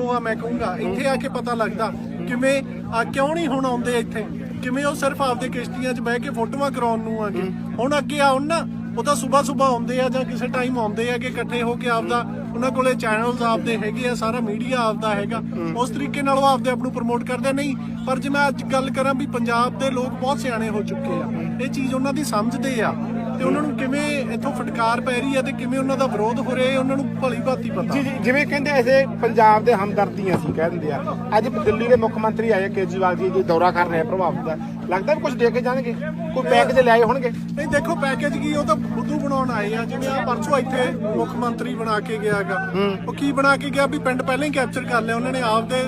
ਉਹ ਆ ਮੈਂ ਕਹੂੰਗਾ ਇੱਥੇ ਆ ਕੇ ਪਤਾ ਲੱਗਦਾ ਕਿਵੇਂ ਆ ਕਿਉਂ ਨਹੀਂ ਹੁਣ ਆਉਂਦੇ ਇੱਥੇ? ਕਿਵੇਂ ਉਹ ਸਿਰਫ ਆਪਦੇ ਕਿਸ਼ਤੀਆਂ 'ਚ ਬਹਿ ਕੇ ਫੋਟੋਆਂ ਕਰਾਉਣ ਨੂੰ ਆਗੇ? ਹੁਣ ਅੱਗੇ ਆਉਣ ਨਾ ਉਹ ਤਾਂ ਸਵੇਰ ਸਵੇਰ ਆਉਂਦੇ ਆ ਜਾਂ ਕਿਸੇ ਟਾਈਮ ਆਉਂਦੇ ਆ ਕਿ ਇਕੱਠੇ ਹੋ ਕੇ ਆਪਦਾ ਉਹਨਾਂ ਕੋਲੇ ਚੈਨਲਸ ਆਪਦੇ ਹੈਗੇ ਆ ਸਾਰਾ ਮੀਡੀਆ ਆਪਦਾ ਹੈਗਾ। ਉਸ ਤਰੀਕੇ ਨਾਲ ਉਹ ਆਪਦੇ ਆਪ ਨੂੰ ਪ੍ਰਮੋਟ ਕਰਦੇ ਨਹੀਂ ਪਰ ਜੇ ਮੈਂ ਅੱਜ ਗੱਲ ਕਰਾਂ ਵੀ ਪੰਜਾਬ ਦੇ ਲੋਕ ਬਹੁਤ ਸਿਆਣੇ ਹੋ ਚੁੱਕੇ ਆ। ਇਹ ਚੀਜ਼ ਉਹਨਾਂ ਦੀ ਸਮਝਦੇ ਆ। ਤੇ ਉਹਨਾਂ ਨੂੰ ਕਿਵੇਂ ਇੱਥੋਂ ਫਟਕਾਰ ਪੈ ਰਹੀ ਆ ਤੇ ਕਿਵੇਂ ਉਹਨਾਂ ਦਾ ਵਿਰੋਧ ਹੋ ਰਿਹਾ ਇਹ ਉਹਨਾਂ ਨੂੰ ਭਲੀ ਭਾਂਤੀ ਪਤਾ। ਜੀ ਜੀ, ਜਿਵੇਂ ਕਹਿੰਦੇ ਐਸੇ ਪੰਜਾਬ ਦੇ ਹਮਦਰਦੀਆਂ ਸੀ ਕਹਿ ਦਿੰਦੇ ਆ। ਅੱਜ ਦਿੱਲੀ ਦੇ ਮੁੱਖ ਮੰਤਰੀ ਆਏ ਕੇਜਰੀਵਾਲ ਜੀ ਜੀ ਦੌਰਾ ਕਰ ਰਹੇ ਆ ਪ੍ਰਭਾਵਿਤ ਦਾ। ਲੱਗਦਾ ਵੀ ਕੁਝ ਦੇ ਕੇ ਜਾਣਗੇ? ਕੋਈ ਪੈਕੇਜ ਲਿਆਏ ਹੋਣਗੇ? ਨਹੀਂ ਦੇਖੋ ਪੈਕੇਜ ਕੀ ਉਹ ਤਾਂ ਬੁੱਧੂ ਬਣਾਉਣ ਆਏ ਆ। ਜਿਵੇਂ ਆ ਪਰਸੋਂ ਇੱਥੇ ਮੁੱਖ ਮੰਤਰੀ ਬਣਾ ਕੇ ਗਿਆਗਾ ਉਹ ਕੀ ਬਣਾ ਕੇ ਗਿਆ? ਵੀ ਪਿੰਡ ਪਹਿਲਾਂ ਹੀ ਕੈਪਚਰ ਕਰ ਲਿਆ। ਉਹਨਾਂ ਨੇ ਆਪਦੇ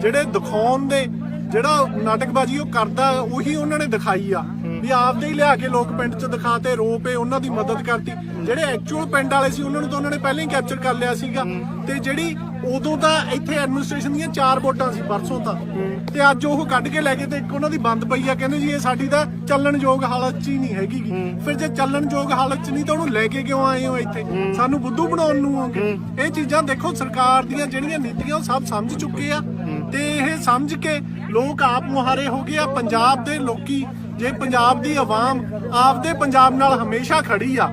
ਜਿਹੜੇ ਦਿਖਾਉਣ ਦੇ ਜਿਹੜਾ ਨਾਟਕਬਾਜ਼ੀ ਉਹ ਕਰਦਾ ਉਹੀ ਉਹਨਾਂ ਨੇ ਦਿਖਾਈ ਆ। ਵੀ ਆਪਦੇ ਹੀ ਲਿਆ ਕੇ ਲੋਕ ਪਿੰਡ 'ਚ ਦਿਖਾਤੇ ਰੋ ਪਏ, ਉਹਨਾਂ ਦੀ ਮਦਦ ਕਰਤੀ। ਜਿਹੜੇ ਐਕਚੁਅਲ ਪਿੰਡ ਵਾਲੇ ਸੀ, ਉਹਨਾਂ ਨੂੰ ਤਾਂ ਉਹਨਾਂ ਨੇ ਪਹਿਲਾਂ ਹੀ ਕੈਪਚਰ ਕਰ ਲਿਆ ਸੀਗਾ। ਤੇ ਜਿਹੜੀ ਉਦੋਂ ਤਾਂ ਇੱਥੇ ਐਡਮਿਨਿਸਟ੍ਰੇਸ਼ਨ ਦੀਆਂ ਚਾਰ ਵੋਟਾਂ ਸੀ, ਪਰਸੋਂ ਤਾਂ। ਤੇ ਅੱਜ ਉਹ ਕੱਢ ਕੇ ਲੈ ਗਏ ਤੇ ਇੱਕ ਉਹਨਾਂ ਦੀ ਬੰਦ ਪਈ ਆ, ਕਹਿੰਦੇ ਜੀ ਇਹ ਸਾਡੀ ਤਾਂ ਚੱਲਣਯੋਗ ਹਾਲਤ 'ਚ ਹੀ ਨਹੀਂ ਹੈਗੀ ਫਿਰ ਜੇ ਚੱਲਣਯੋਗ ਹਾਲਤ 'ਚ ਨਹੀਂ ਤਾਂ ਉਹਨੂੰ ਲੈ ਕੇ ਕਿਉਂ ਆਏ ਹੋ ਇੱਥੇ? ਸਾਨੂੰ ਬੁੱਧੂ ਬਣਾਉਣ ਨੂੰ ਹੋਗੇ ਇਹ ਚੀਜ਼ਾਂ ਦੇਖੋ, ਸਰਕਾਰ ਦੀਆਂ ਜਿਹੜੀਆਂ ਨੀਤੀਆਂ, ਉਹ ਸਭ ਸਮਝ ਚੁੱਕੇ ਆ। ਤੇ ਇਹ ਸਮਝ ਕੇ ਲੋਕ ਆਪ ਮੁਹਾਰੇ ਹੋ ਗਏ ਆ। ਪੰਜਾਬ ਦੇ ਲੋਕੀ ਜੇ ਪੰਜਾਬ ਦੀ ਆਵਾਮ ਆਪਦੇ ਪੰਜਾਬ ਨਾਲ ਹਮੇਸ਼ਾ ਖੜੀ ਆ,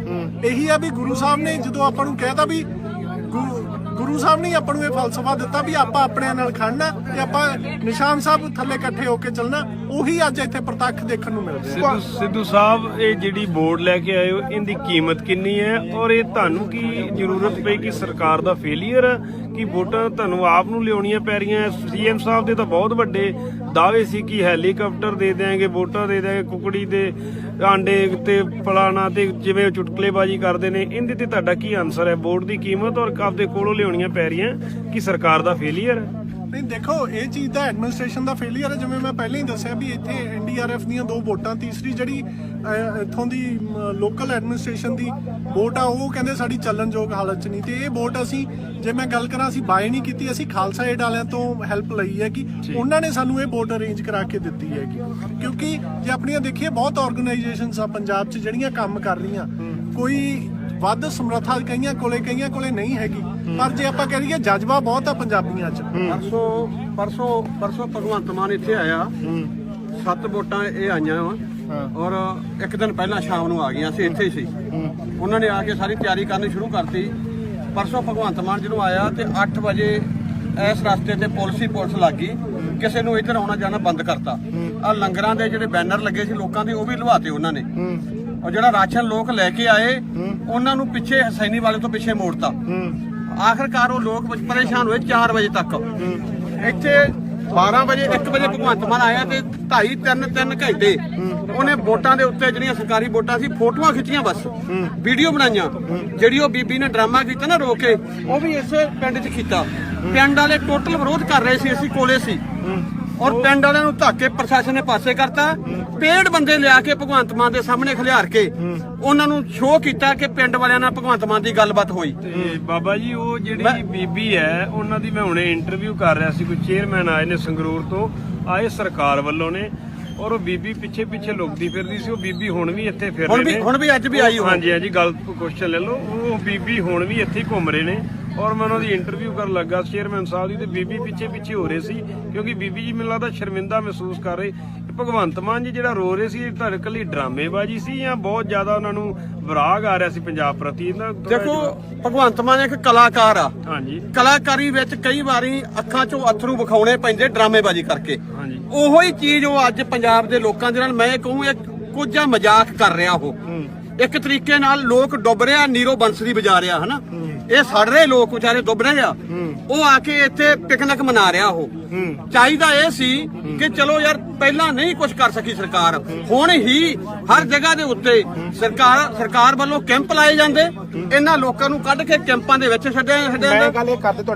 ਇਹੀ ਆ ਵੀ ਗੁਰੂ ਸਾਹਿਬ ਨੇ ਜਦੋਂ ਆਪਾਂ ਨੂੰ ਕਹਿਤਾ ਵੀ ਗੁਰੂ ਸਾਹਿਬ ਨੇ ਆਪਾਂ ਨੂੰ ਇਹ ਫਲਸਫਾ ਦਿੱਤਾ ਵੀ ਆਪਾਂ ਆਪਣਿਆਂ ਨਾਲ ਖੜਨਾ ਤੇ ਆਪਾਂ ਨਿਸ਼ਾਨ ਸਾਹਿਬ ਥੱਲੇ ਇਕੱਠੇ ਹੋ ਕੇ ਚੱਲਣਾ, ਉਹੀ ਅੱਜ ਇੱਥੇ ਪ੍ਰਤੱਖ ਦੇਖਣ ਨੂੰ ਮਿਲ ਰਿਹਾ। ਸਿੱਧੂ ਸਾਹਿਬ, ਇਹ ਜਿਹੜੀ ਬੋਰਡ ਲੈ ਕੇ ਆਏ ਹੋ, ਇਹਦੀ ਕੀਮਤ ਕਿੰਨੀ ਹੈ? ਔਰ ਇਹ ਤੁਹਾਨੂੰ ਕੀ ਜ਼ਰੂਰਤ ਪਈ ਕਿ ਸਰਕਾਰ ਦਾ ਫੇਲਿਅਰ ਕਿ ਵੋਟਾਂ ਤੁਹਾਨੂੰ ਆਪ ਨੂੰ ਲਿਆਉਣੀਆਂ ਪੈ ਰਹੀਆਂ? ਸੀਐਮ ਸਾਹਿਬ ਦੇ ਤਾਂ ਬਹੁਤ ਵੱਡੇ ਦਾਅਵੇ ਸੀ ਕਿ ਹੈਲੀਕਾਪਟਰ ਦੇ ਦੇਾਂਗੇ ਵੋਟਾਂ ਦੇ ਦੇਾਂਗੇ ਕੁਕੜੀ ਦੇ ਆਂਡੇ ਤੇ ਫਲਾਣਾ ਤੇ ਜਿਵੇਂ ਚੁਟਕਲੇਬਾਜ਼ੀ ਕਰਦੇ ਨੇ, ਇਹਦੇ ਤੇ ਤੁਹਾਡਾ ਕੀ ਆਨਸਰ ਹੈ? ਵੋਟ ਦੀ ਕੀਮਤ ਔਰ ਆਪਦੇ ਕੋਲੋਂ ਲਿਆਉਣੀਆਂ ਪੈ ਰਹੀਆਂ ਕਿ ਸਰਕਾਰ ਦਾ ਫੇਲੀਅਰ ਹੈ? ਨਹੀਂ ਦੇਖੋ ਇਹ ਚੀਜ਼ ਦਾ ਐਡਮਿਨਿਸਟ੍ਰੇਸ਼ਨ ਦਾ ਫੇਲਿਅਰ ਹੈ। ਜਿਵੇਂ ਮੈਂ ਪਹਿਲਾਂ ਹੀ ਦੱਸਿਆ ਵੀ ਇੱਥੇ ਐਨਡੀਆਰਐਫ ਦੀਆਂ ਦੋ ਵੋਟਾਂ ਤੀਸਰੀ ਜਿਹੜੀ ਅਹ, ਇੱਥੋਂ ਦੀ ਲੋਕਲ ਐਡਮਿਨਿਸਟ੍ਰੇਸ਼ਨ ਦੀ ਵੋਟ ਆ ਉਹ ਕਹਿੰਦੇ ਸਾਡੀ ਚੱਲਣਯੋਗ ਹਾਲਤ 'ਚ ਨਹੀਂ। ਤੇ ਇਹ ਵੋਟ ਅਸੀਂ ਜੇ ਮੈਂ ਗੱਲ ਕਰਾਂ ਅਸੀਂ ਬਾਏ ਨਹੀਂ ਕੀਤੀ ਅਸੀਂ ਖਾਲਸਾ ਏਡ ਵਾਲਿਆਂ ਤੋਂ ਹੈਲਪ ਲਈ ਹੈ ਕਿ ਉਹਨਾਂ ਨੇ ਸਾਨੂੰ ਇਹ ਵੋਟ ਅਰੇਂਜ ਕਰਾ ਕੇ ਦਿੱਤੀ ਹੈ ਕਿਉਂਕਿ ਜੇ ਆਪਣੀਆਂ ਦੇਖੀਏ ਬਹੁਤ ਆਰਗੇਨਾਈਜੇਸ਼ਨਸ ਆ ਪੰਜਾਬ 'ਚ ਜਿਹੜੀਆਂ ਕੰਮ ਕਰ ਰਹੀਆਂ। ਕੋਈ ਵੱਧ ਸਮਰੱਥਾ ਕਈਆਂ ਕੋਲੇ ਕਈਆਂ ਕੋਲੇ ਨਹੀਂ ਹੈਗੀ। ਪਰ ਜੇ ਆਪਾਂ ਕਹੀਏ ਜਜ਼ਬਾ ਬਹੁਤ ਆ ਪੰਜਾਬੀਆਂ 'ਚ। ਪਰਸੋਂ ਪਰਸੋਂ ਪਰਸੋਂ ਭਗਵੰਤ ਮਾਨ ਇੱਥੇ ਆਇਆ। ਸੱਤ ਵੋਟਾਂ ਇਹ ਆਈਆਂ ਵਾ। ਔਰ ਇੱਕ ਦਿਨ ਪਹਿਲਾਂ ਸ਼ਾਮ ਨੂੰ ਆ ਗਈਆਂ ਸੀ ਇੱਥੇ ਹੀ ਸੀ। ਉਹਨਾਂ ਨੇ ਆ ਕੇ ਸਾਰੀ ਤਿਆਰੀ ਕਰਨੀ ਸ਼ੁਰੂ ਕਰਤੀ। ਪਰਸੋਂ ਭਗਵੰਤ ਮਾਨ ਜਦੋਂ ਆਇਆ ਤੇ 8 ਵਜੇ ਇਸ ਰਸਤੇ ਤੇ ਪੁਲਿਸ ਹੀ ਪੁਲਿਸ ਲੱਗ ਗਈ। ਕਿਸੇ ਨੂੰ ਇੱਧਰ ਆਉਣਾ ਜਾਣਾ ਬੰਦ ਕਰਤਾ। ਆ ਲੰਗਰਾਂ ਦੇ ਜਿਹੜੇ ਬੈਨਰ ਲੱਗੇ ਸੀ ਲੋਕਾਂ ਦੇ ਉਹ ਵੀ ਲਵਾਤੇ ਉਹਨਾਂ ਨੇ। ਔਰ ਜਿਹੜਾ ਰਾਸ਼ਨ ਲੋਕ ਲੈ ਕੇ ਆਏ ਉਹਨਾਂ ਨੂੰ ਪਿੱਛੇ ਹਸੈਨੀ ਵਾਲੇ ਤੋਂ ਪਿੱਛੇ ਮੋੜਤਾ। ਆਖਰਕਾਰ ਉਹ ਲੋਕ ਪਰੇਸ਼ਾਨ ਹੋਏ 4 ਵਜੇ ਤੱਕ। ਇੱਥੇ 12 ਵਜੇ 1 ਵਜੇ ਭਗਵੰਤ ਮਾਨ ਆਇਆ ਤੇ 2.5 3 3 ਘੰਟੇ ਉਹਨੇ ਵੋਟਾਂ ਦੇ ਉੱਤੇ ਜਿਹੜੀਆਂ ਸਰਕਾਰੀ ਵੋਟਾਂ ਸੀ, ਫੋਟੋਆਂ ਖਿੱਚੀਆਂ ਬਸ। ਵੀਡੀਓ ਬਣਾਈਆਂ। ਜਿਹੜੀ ਉਹ ਬੀਬੀ ਨੇ ਡਰਾਮਾ ਕੀਤਾ ਨਾ ਰੋ ਕੇ, ਉਹ ਵੀ ਇਸੇ ਪਿੰਡ 'ਚ ਕੀਤਾ। ਪਿੰਡ ਵਾਲੇ ਟੋਟਲ ਵਿਰੋਧ ਕਰ ਰਹੇ ਸੀ, ਅਸੀਂ ਕੋਲੇ ਸੀ। ਔਰ ਪਿੰਡ ਵਾਲਿਆਂ ਨੂੰ ਧੱਕੇ ਪ੍ਰਸ਼ਾਸਨ ਨੇ ਪਾਸੇ ਕਰਤਾ। ਪੇੜ ਬੰਦੇ ਲਿਆ ਕੇ ਭਗਵੰਤ ਮਾਨ ਦੇ ਸਾਹਮਣੇ ਖਿਲਾਰ ਕੇ ਉਹਨਾਂ ਨੂੰ ਸ਼ੋਅ ਕੀਤਾ ਕਿ ਪਿੰਡ ਵਾਲਿਆਂ ਨਾਲ ਭਗਵੰਤ ਮਾਨ ਦੀ ਗੱਲਬਾਤ ਹੋਈ। ਤੇ ਬਾਬਾ ਜੀ ਉਹ ਜਿਹੜੀ ਬੀਬੀ ਹੈ ਉਹਨਾਂ ਦੀ ਮੈਂ ਹੁਣੇ ਇੰਟਰਵਿਊ ਕਰ ਰਿਹਾ ਸੀ ਕੋਈ ਚੇਅਰਮੈਨ ਆਏ ਨੇ ਸੰਗਰੂਰ ਤੋਂ ਆਏ ਸਰਕਾਰ ਵੱਲੋਂ ਨੇ। ਔਰ ਉਹ ਬੀਬੀ ਪਿੱਛੇ ਪਿੱਛੇ ਲੁਕਦੀ ਫਿਰਦੀ ਸੀ ਉਹ ਬੀਬੀ ਹੁਣ ਵੀ ਇੱਥੇ ਫਿਰ ਹੁਣ ਰਹੇ ਵੀ ਨੇ। ਹੁਣ ਵੀ ਅੱਜ ਵੀ ਆਈ ਹਾਂਜੀ ਹਾਂਜੀ ਗੱਲ ਕੁਐਸਚਨ ਲੈ ਲਓ। ਉਹ ਬੀਬੀ ਹੁਣ ਵੀ ਇੱਥੇ ਹੀ ਘੁੰਮ ਰਹੇ ਨੇ। ਔਰ ਮੈਂ ਉਹਨਾਂ ਦੀ ਇੰਟਰਵਿਊ ਕਰਨ ਲੱਗਾ। ਚੇਅਰਮੈਨ ਸਾਹਿਬ ਦੀ ਤੇ ਬੀਬੀ ਪਿੱਛੇ ਪਿੱਛੇ ਹੋ ਰਹੇ ਸੀ ਕਿਉਂਕਿ ਬੀਬੀ ਜੀ ਮੈਨੂੰ ਲੱਗਦਾ ਸ਼ਰਮਿੰਦਾ ਮਹਿਸੂਸ ਕਰ ਰਹੇ। ਇਹ ਭਗਵੰਤ ਮਾਨ ਜੀ ਜਿਹੜਾ ਰੋ ਰਹੇ ਸੀ ਇਹ ਤੁਹਾਡੇ ਕੱਲੀ ਡਰਾਮੇਬਾਜ਼ੀ ਸੀ ਜਾਂ ਬਹੁਤ ਜ਼ਿਆਦਾ ਉਹਨਾਂ ਨੂੰ ਵਿਰਾਗ ਆ ਰਿਹਾ ਸੀ ਪੰਜਾਬ ਪ੍ਰਤੀ? ਦੇਖੋ ਭਗਵੰਤ ਮਾਨ ਇੱਕ ਕਲਾਕਾਰ ਆ। ਹਾਂਜੀ। ਕਲਾਕਾਰੀ ਵਿੱਚ ਕਈ ਵਾਰੀ ਅੱਖਾਂ 'ਚੋਂ ਅਥਰੂ ਵਿਖਾਉਣੇ ਪੈਂਦੇ ਡਰਾਮੇਬਾਜ਼ੀ ਕਰਕੇ। ਹਾਂਜੀ। ਉਹੋ ਹੀ ਚੀਜ਼ ਉਹ ਅੱਜ ਪੰਜਾਬ ਦੇ ਲੋਕਾਂ ਦੇ ਨਾਲ ਮੈਂ ਕਹੂੰ ਇੱਕ ਕੁਝ ਮਜ਼ਾਕ ਕਰ ਰਿਹਾ ਉਹ। ਇੱਕ ਤਰੀਕੇ ਨਾਲ ਲੋਕ ਡੁੱਬ ਰਿਹਾ ਨੀਰੋ ਬੰਸਰੀ ਵਜਾ ਰਿਹਾ ਹਨਾ? ਇਹ ਸੜ ਰਹੇ ਲੋਕ ਵਿਚਾਰੇ ਡੁੱਬ ਰਹੇ ਆ। ਉਹ ਆ ਕੇ ਇੱਥੇ ਪਿਕਨਿਕ ਮਨਾ ਰਿਹਾ ਉਹ। ਚਾਹੀਦਾ ਇਹ ਸੀ ਕਿ ਚਲੋ ਯਾਰ ਪਹਿਲਾਂ ਨਹੀਂ ਕੁਝ ਕਰ ਸਕੀ ਸਰਕਾਰ। ਹੁਣ ਹੀ ਹਰ ਜਗ੍ਹਾ ਦੇ ਉੱਤੇ ਸਰਕਾਰ ਸਰਕਾਰ ਵੱਲੋਂ ਕੈਂਪ ਲਾਏ ਜਾਂਦੇ। ਇਹਨਾਂ ਲੋਕਾਂ ਨੂੰ ਕੱਢ ਕੇ ਕੈਂਪਾਂ ਦੇ ਵਿੱਚ ਛੱਡਿਆ ਛੱਡਿਆ ਮੈਂ ਜਾਂਦਾ। ਗੱਲ ਇਹ ਕਰਦੇ ਤੁਹਾਡੀ